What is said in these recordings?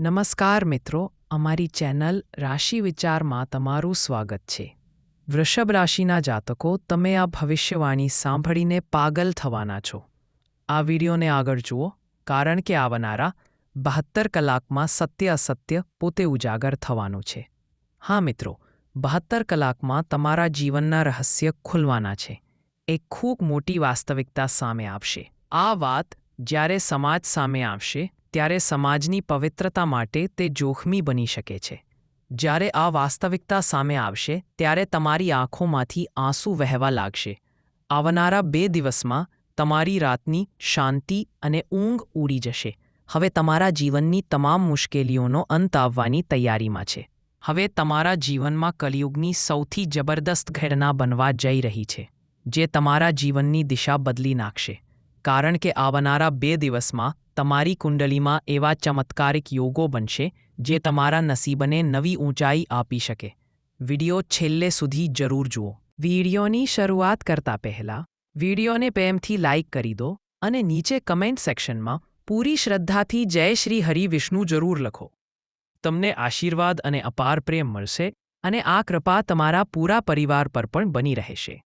નમસ્કાર મિત્રો, અમારી ચેનલ રાશિ વિચારમાં તમારું સ્વાગત છે. વૃષભ રાશિના જાતકો, તમે આ ભવિષ્યવાણી સાંભળીને પાગલ થવાના છો. આ વિડીયોને આગળ જુઓ, કારણ કે આવનારા બહત્તર કલાકમાં સત્ય અસત્ય પોતે ઉજાગર થવાનું છે. હા મિત્રો, બહત્તર કલાકમાં તમારા જીવનના રહસ્ય ખુલવાના છે. એક ખૂબ મોટી વાસ્તવિકતા સામે આવશે. આ વાત જ્યારે સમાજ સામે આવશે, ત્યારે સમાજની પવિત્રતા માટે તે જોખમી બની શકે છે. જ્યારે આ વાસ્તવિકતા સામે આવશે, ત્યારે તમારી આંખોમાંથી આંસુ વહેવા લાગશે. આવનારા બે દિવસમાં, તમારી રાતની શાંતિ અને ઊંઘ ઉડી જશે. હવે તમારા જીવનની તમામ મુશ્કેલીઓનો અંત આવવાની તૈયારીમાં છે. હવે તમારા જીવનમાં કલિયુગની સૌથી જબરદસ્ત ઘટના બનવા જઈ રહી છે, જે તમારા જીવનની દિશા બદલી નાખશે. કારણ કે આવનારા બે દિવસમાં તમારી કુંડલીમાં એવા ચમત્કારિક યોગો બનશે, જે તમારા નસીબને નવી ઊંચાઈ આપી શકે. વિડિયો છેલ્લે સુધી જરૂર જુઓ. વિડિયોની શરૂઆત કરતા પહેલા, વિડીયોને પ્રેમથી લાઇક કરી દો અને નીચે કમેન્ટ સેક્શનમાં પૂરી શ્રદ્ધાથી જય શ્રી હરિ વિષ્ણુ જરૂર લખો. તમને આશીર્વાદ અને અપાર પ્રેમ મળશે અને આ કૃપા તમારા પૂરા પરિવાર પર પણ બની રહેશે.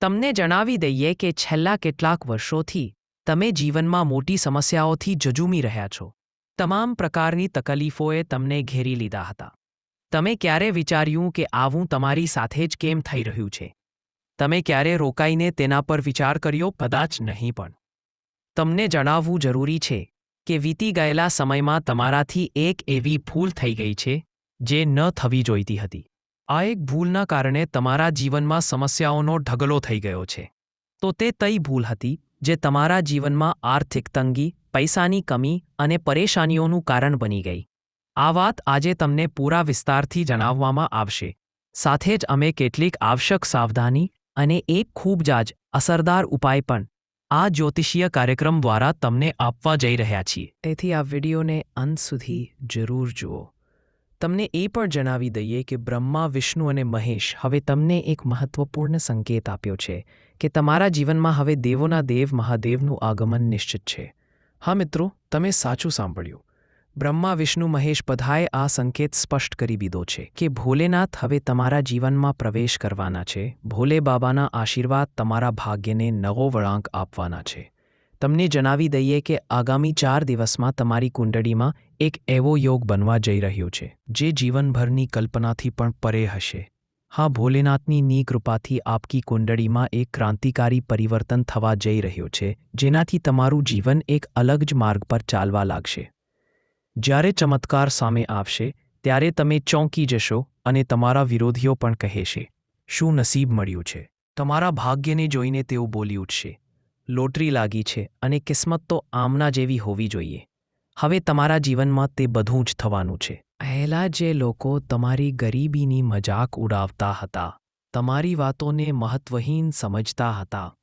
તમને જણાવી દઈએ કે છેલ્લા કેટલાક વર્ષોથી તમે જીવનમાં મોટી સમસ્યાઓથી જજુમી રહ્યા છો. તમામ પ્રકારની તકલીફોએ તમને ઘેરી લીધા હતા. તમે ક્યારે વિચાર્યું કે આવું તમારી સાથે જ કેમ થઈ રહ્યું છે? તમે ક્યારે રોકાઈને તેના પર વિચાર કર્યો? કદાચ નહીં પણ. તમને જણાવવું જરૂરી છે કે વીતી ગયેલા સમયમાં તમારાથી એક એવી ભૂલ થઈ ગઈ છે, જે ન થવી જોઈતી હતી. આ એક ભૂલના કારણે તમારા જીવનમાં સમસ્યાઓનો ઢગલો થઈ ગયો છે. તો તે તઈ ભૂલ હતી, જે તમારા જીવનમાં આર્થિક તંગી, પૈસાની કમી અને પરેશાનીઓનું કારણ બની ગઈ. આ વાત આજે તમને પૂરા વિસ્તારથી જણાવવામાં આવશે. સાથે જ અમે કેટલીક આવશ્યક સાવધાની અને એક ખૂબ જ અસરદાર ઉપાય પણ આ જ્યોતિષીય કાર્યક્રમ દ્વારા તમને આપવા જઈ રહ્યા છીએ. તેથી આ વિડીયોને અંત સુધી જરૂર જુઓ. તમને એ પણ જણાવી દઈએ કે બ્રહ્મા, વિષ્ણુ અને મહેશ હવે તમને એક મહત્વપૂર્ણ સંકેત આપ્યો છે કે તમારા જીવનમાં હવે દેવોના દેવ મહાદેવનું આગમન નિશ્ચિત છે. હા મિત્રો, તમે સાચું સાંભળ્યું. બ્રહ્મા, વિષ્ણુ, મહેશ બધાએ આ સંકેત સ્પષ્ટ કરી દીધો છે કે ભોલેનાથ હવે તમારા જીવનમાં પ્રવેશ કરવાના છે. ભોલે બાબાના આશીર્વાદ તમારા ભાગ્યને નવો વળાંક આપવાના છે. તમને જણાવી દઈએ કે આગામી ચાર દિવસમાં તમારી કુંડળીમાં એક એવો યોગ બનવા જઈ રહ્યો છે, જે જીવનભરની કલ્પનાથી પણ પરે હશે. હા, ભોલેનાથની ની કૃપાથી આપકી કુંડળીમાં એક ક્રાંતિકારી પરિવર્તન થવા જઈ રહ્યો છે, જેનાથી તમારું જીવન એક અલગ જ માર્ગ પર ચાલવા લાગશે. જ્યારે ચમત્કાર સામે આવશે, ત્યારે તમે ચોંકી જશો અને તમારા વિરોધીઓ પણ કહેશે, શું નસીબ મળ્યું છે? તમારા ભાગ્યને જોઈને તેઓ બોલી ઉઠશે. લોટરી લાગી છે અને કિસ્મત તો આમના જેવી હોવી જોઈએ. હવે તમારા જીવનમાં તે બધું જ થવાનું છે. પહેલાં જે લોકો તમારી ગરીબીની મજાક ઉડાવતા હતા, તમારી વાતોને મહત્વહીન સમજતા હતા,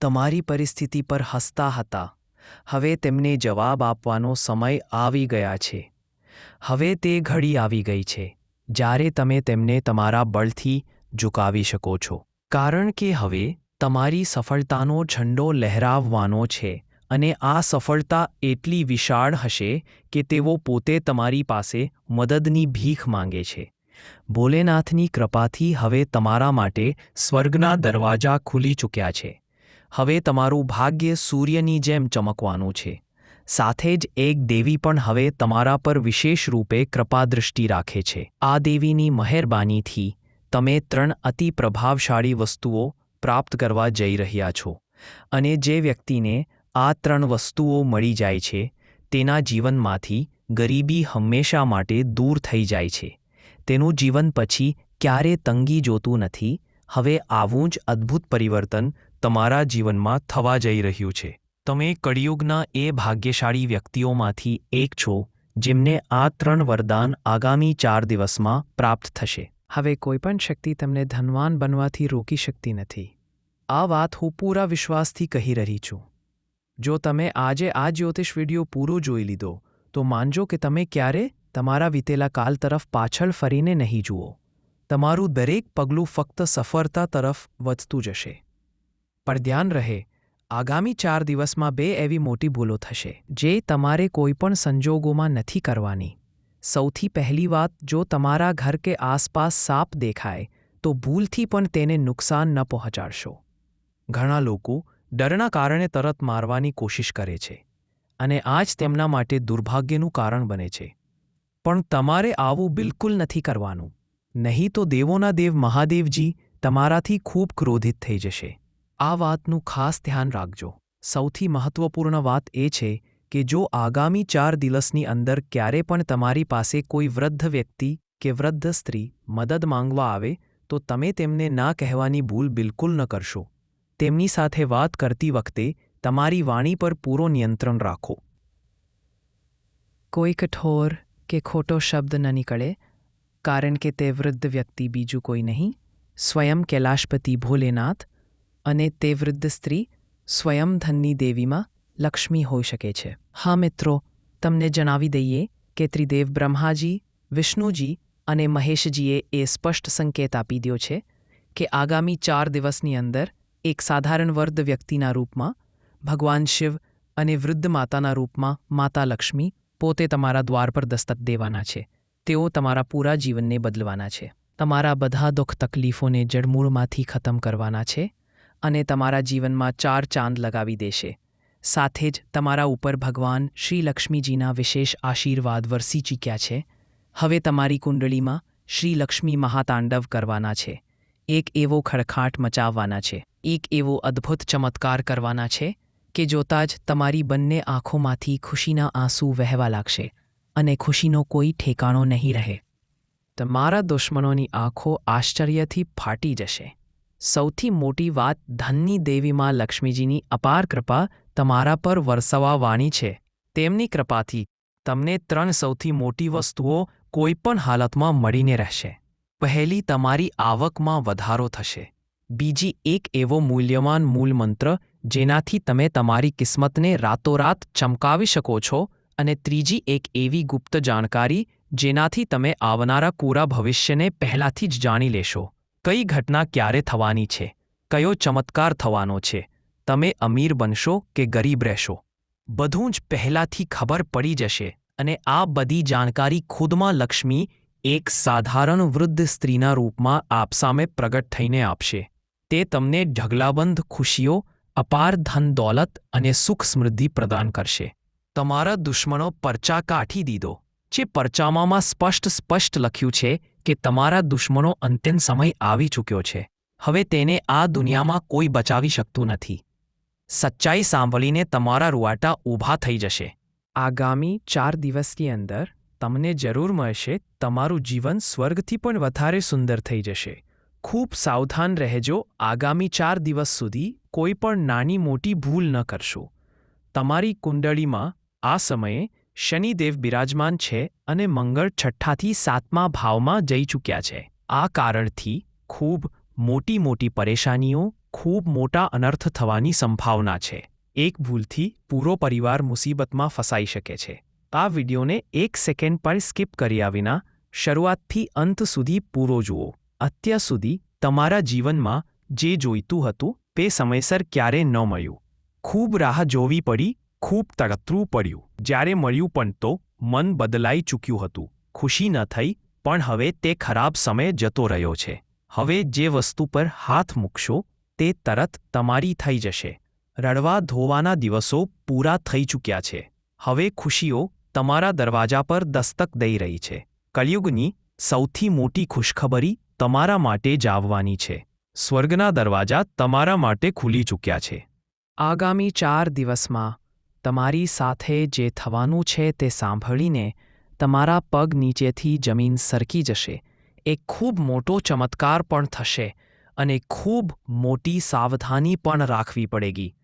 તમારી પરિસ્થિતિ પર હસતા હતા, હવે તેમને જવાબ આપવાનો સમય આવી ગયા છે. હવે તે ઘડી આવી ગઈ છે, જ્યારે તમે તેમને તમારા બળથી ઝુકાવી શકો છો. કારણ કે હવે તમારી સફળતાનો ઝંડો લહેરાવવાનો છે અને આ સફળતા એટલી વિશાળ હશે કે તેઓ પોતે તમારી પાસે મદદની ભીખ માંગે છે. ભોલેનાથની કૃપાથી હવે તમારા માટે સ્વર્ગના દરવાજા ખુલી ચૂક્યા છે. હવે તમારું ભાગ્ય સૂર્યની જેમ ચમકવાનું છે. સાથે જ એક દેવી પણ હવે તમારા પર વિશેષ રૂપે કૃપાદૃષ્ટિ રાખે છે. આ દેવીની મહેરબાનીથી તમે ત્રણ અતિ પ્રભાવશાળી વસ્તુઓ પ્રાપ્ત કરવા જઈ રહ્યા છો. અને જે વ્યક્તિને આ ત્રણ વસ્તુઓ મળી જાય છે, તેના જીવનમાંથી ગરીબી હંમેશા માટે દૂર થઈ જાય છે. તેનું જીવન પછી ક્યારે તંગી જોતું નથી, હવે આવું જ અદ્ભુત પરિવર્તન તમારા જીવનમાં થવા જઈ રહ્યું છે. તમે કળિયુગના એ ભાગ્યશાળી વ્યક્તિઓમાંથી એક છો, જેમને આ ત્રણ વરદાન આગામી ચાર દિવસમાં પ્રાપ્ત થશે. હવે કોઈપણ શક્તિ તમને ધનવાન બનવાથી રોકી શકતી નથી. આ વાત હું પૂરા વિશ્વાસથી કહી રહી છું. જો તમે આજે આ જ્યોતિષ વીડિયો પૂરો જોઈ લીધો, તો માનજો કે તમે ક્યારે તમારા વીતેલા કાલ તરફ પાછળ ફરીને નહીં જુઓ. તમારું દરેક પગલું ફક્ત સફળતા તરફ વધતું જશે. પણ ધ્યાન રહે, આગામી ચાર દિવસમાં બે એવી મોટી ભૂલો થશે, જે તમારે કોઈપણ સંજોગોમાં નથી કરવાની. સૌથી પહેલી વાત, જો તમારા ઘર કે આસપાસ સાપ દેખાય, તો ભૂલથી પણ તેને નુકસાન ન પહોંચાડશો. ઘણા લોકો ડરના કારણે તરત મારવાની કોશિશ કરે છે અને આ જ તેમના માટે દુર્ભાગ્યનું કારણ બને છે. પણ તમારે આવું બિલકુલ નથી કરવાનું. નહીં તો દેવોના દેવ મહાદેવજી તમારાથી ખૂબ ક્રોધિત થઈ જશે. આ વાતનું ખાસ ધ્યાન રાખજો. સૌથી મહત્વપૂર્ણ વાત એ છે કે જો આગામી ચાર દિવસની અંદર ક્યારે પણ તમારી પાસે કોઈ વૃદ્ધ વ્યક્તિ કે વૃદ્ધ સ્ત્રી મદદ માંગવા આવે, તો તમે તેમને ના કહેવાની ભૂલ બિલકુલ ન કરશો. તેમની સાથે વાત કરતી વખતે તમારી વાણી પર પૂરો નિયંત્રણ રાખો. કોઈ કઠોર કે ખોટો શબ્દ ન નીકળે, કારણ કે તે વૃદ્ધ વ્યક્તિ બીજું કોઈ નહીં. સ્વયં કૈલાશપતિ ભોલેનાથ અને તે વૃદ્ધ સ્ત્રી સ્વયં ધનની દેવીમાં લક્ષ્મી હોઈ શકે છે. હા, મિત્રો, તમને જણાવી દઈએ કે ત્રિદેવ બ્રહ્માજી, વિષ્ણુજી અને મહેશજીએ એ સ્પષ્ટ સંકેત આપી દ્યો છે કે આગામી ચાર દિવસની અંદર એક સાધારણ વર્ધ વ્યક્તિના રૂપમાં, ભગવાન શિવ અને વૃદ્ધ માતાના રૂપમાં માતા લક્ષ્મી પોતે તમારા દ્વાર પર દસ્તક દેવાના છે. તેઓ તમારા પૂરા જીવનને બદલવાના છે. તમારા બધા દુઃખ તકલીફોને જડમૂળમાંથી ખતમ કરવાના છે અને તમારા જીવનમાં ચાર ચાંદ લગાવી દેશે. સાથે જ તમારા ઉપર ભગવાન શ્રી લક્ષ્મીજીના વિશેષ આશીર્વાદ વરસી ચૂક્યા છે. હવે તમારી કુંડળીમાં શ્રી લક્ષ્મી મહાતાંડવ કરવાના છે. એક એવો ખડખાટ મચાવવાના છે. એક એવો અદ્ભુત ચમત્કાર કરવાના છે કે જોતાં જ તમારી બંને આંખોમાંથી ખુશીના આંસુ વહેવા લાગશે અને ખુશીનો કોઈ ઠેકાણો નહીં રહે. તમારા દુશ્મનોની આંખો આશ્ચર્યથી ફાટી જશે. સૌથી મોટી વાત ધનની દેવીમાં લક્ષ્મીજીની અપાર કૃપા તમારા પર વરસવાવાની છે. તેમની કૃપાથી તમને ત્રણ સૌથી મોટી વસ્તુઓ કોઈપણ હાલતમાં મળીને રહેશે. પહેલી, તમારી આવકમાં વધારો થશે. બીજી, એક એવો મૂલ્યવાન મૂલમંત્ર જેનાથી તમે તમારી કિસ્મતને રાતોરાત ચમકાવી શકો છો અને ત્રીજી, એક એવી ગુપ્ત જાણકારી જેનાથી તમે આવનારા પૂરા ભવિષ્યને પહેલાથી જ જાણી લેશો. કઈ ઘટના ક્યારે થવાની છે? કયો ચમત્કાર થવાનો છે? તમે અમીર બનશો કે ગરીબ રહેશો? બધું જ પહેલાંથી ખબર પડી જશે અને આ બધી જાણકારી ખુદમાં લક્ષ્મી એક સાધારણ વૃદ્ધ સ્ત્રીના રૂપમાં આપસામે પ્રગટ થઈને આપશે. તે તમને ઢગલાબંધ ખુશીઓ, અપાર ધન દોલત અને સુખ સમૃદ્ધિ પ્રદાન કરશે. તમારા દુશ્મનો પરચા કાઠી દીધો, જે પરચામામાં સ્પષ્ટ સ્પષ્ટ લખ્યું છે કે તમારા દુશ્મનો અંતિમ સમય આવી ચૂક્યો છે. હવે તેને આ દુનિયામાં કોઈ બચાવી શકતું નથી. સચ્ચાઈ સાંભળીને તમારા રૂવાટા ઊભા થઈ જશે આગામી ચાર દિવસની અંદર તમને જરૂર મળશે તમારું જીવન સ્વર્ગથી પણ વધારે સુંદર થઈ જશે ખૂબ સાવધાન રહેજો આગામી ચાર દિવસ સુધી કોઈ પણ નાની મોટી ભૂલ ન કરશો તમારી કુંડળીમાં આ સમયે શનિદેવ બિરાજમાન છે અને મંગળ છઠ્ઠાથી સાતમા ભાવમાં જઈ ચૂક્યા છે આ કારણથી ખૂબ મોટી મોટી પરેશાનીઓ ખૂબ મોટા અનર્થ થવાની સંભાવના છે. એક ભૂલથી પૂરો પરિવાર મુસીબતમાં ફસાઈ શકે છે. આ વિડિયોને એક સેકન્ડ પર સ્કીપ કર્યા વિના શરૂઆતથી અંત સુધી પૂરો જુઓ. અત્યાર સુધી તમારા જીવનમાં જે જોઈતું હતું તે સમયસર ક્યારે ન મળ્યું. ખૂબ રાહ જોવી પડી, ખૂબ તડતરું પડ્યું. જ્યારે મળ્યું પણ તો મન બદલાઈ ચૂક્યું હતું. ખુશી ન થઈ, પણ હવે તે ખરાબ સમય જતો રહ્યો છે. હવે જે વસ્તુ પર હાથ મૂકશો તે તરત તમારી થઈ જશે. રડવા ધોવાના દિવસો પૂરા થઈ ચૂક્યા છે. હવે ખુશીઓ તમારા દરવાજા પર દસ્તક દઈ રહી છે. કલયુગની સૌથી મોટી ખુશખબરી તમારા માટે જાવવાની છે. સ્વર્ગના દરવાજા તમારા માટે ખુલી ચૂક્યા છે. આગામી ચાર દિવસમાં તમારી સાથે જે થવાનું છે તે સાંભળીને તમારા પગ નીચેથી જમીન સરકી જશે. એક ખૂબ મોટો ચમત્કાર પણ થશે. અને ખૂબ મોટી સાવધાની પણ રાખવી પડેગી.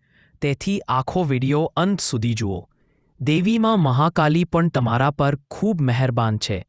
તેથી આખો વિડિયો અંત સુધી જુઓ. દેવીમાં મહાકાલી પણ તમારા પર ખૂબ મહેરબાન છે.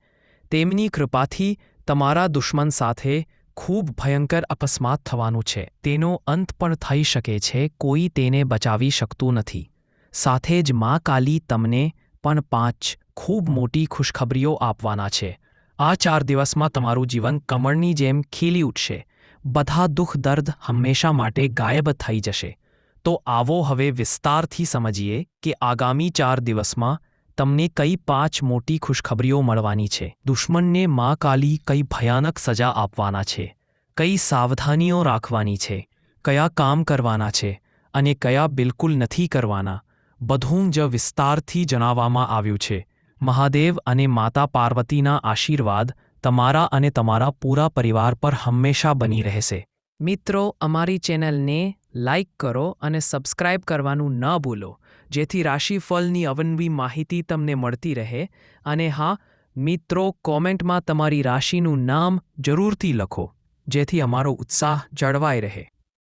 તેમની કૃપાથી તમારા દુશ્મન સાથે ખૂબ ભયંકર અકસ્માત થવાનું છે. તેનો અંત પણ થઈ શકે છે, કોઈ તેને બચાવી શકતું નથી. સાથે જ મા કાલી તમને પણ પાંચ ખૂબ મોટી ખુશખબરીઓ આપવાના છે. આ ચાર દિવસમાં તમારું જીવન કમળની જેમ ખીલી ઉઠશે. બધા દુઃખ દર્દ હંમેશા માટે ગાયબ થઈ જશે. તો આવો હવે વિસ્તારથી સમજીએ કે આગામી ચાર દિવસમાં તમને કઈ પાંચ મોટી ખુશખબરીઓ મળવાની છે. દુશ્મનને મા કાલી કઈ ભયાનક સજા આપવાના છે. કઈ સાવધાનીઓ રાખવાની છે. કયા કામ કરવાના છે અને કયા બિલકુલ નથી કરવાના. બધું જ વિસ્તારથી જણાવવામાં આવ્યું છે. મહાદેવ અને માતા પાર્વતીના આશીર્વાદ તમારા અને તમારા પૂરા પરિવાર પર હંમેશા બની રહેશે. મિત્રો, અમારી ચેનલને લાઇક કરો અને સબસ્ક્રાઇબ કરવાનું ન ભૂલો, જેથી રાશિફળની અવનવી માહિતી તમને મળતી રહે. અને હા, મિત્રો, કોમેન્ટમાં તમારી રાશિનું નામ જરૂરથી લખો, જેથી અમારો ઉત્સાહ જળવાઈ રહે.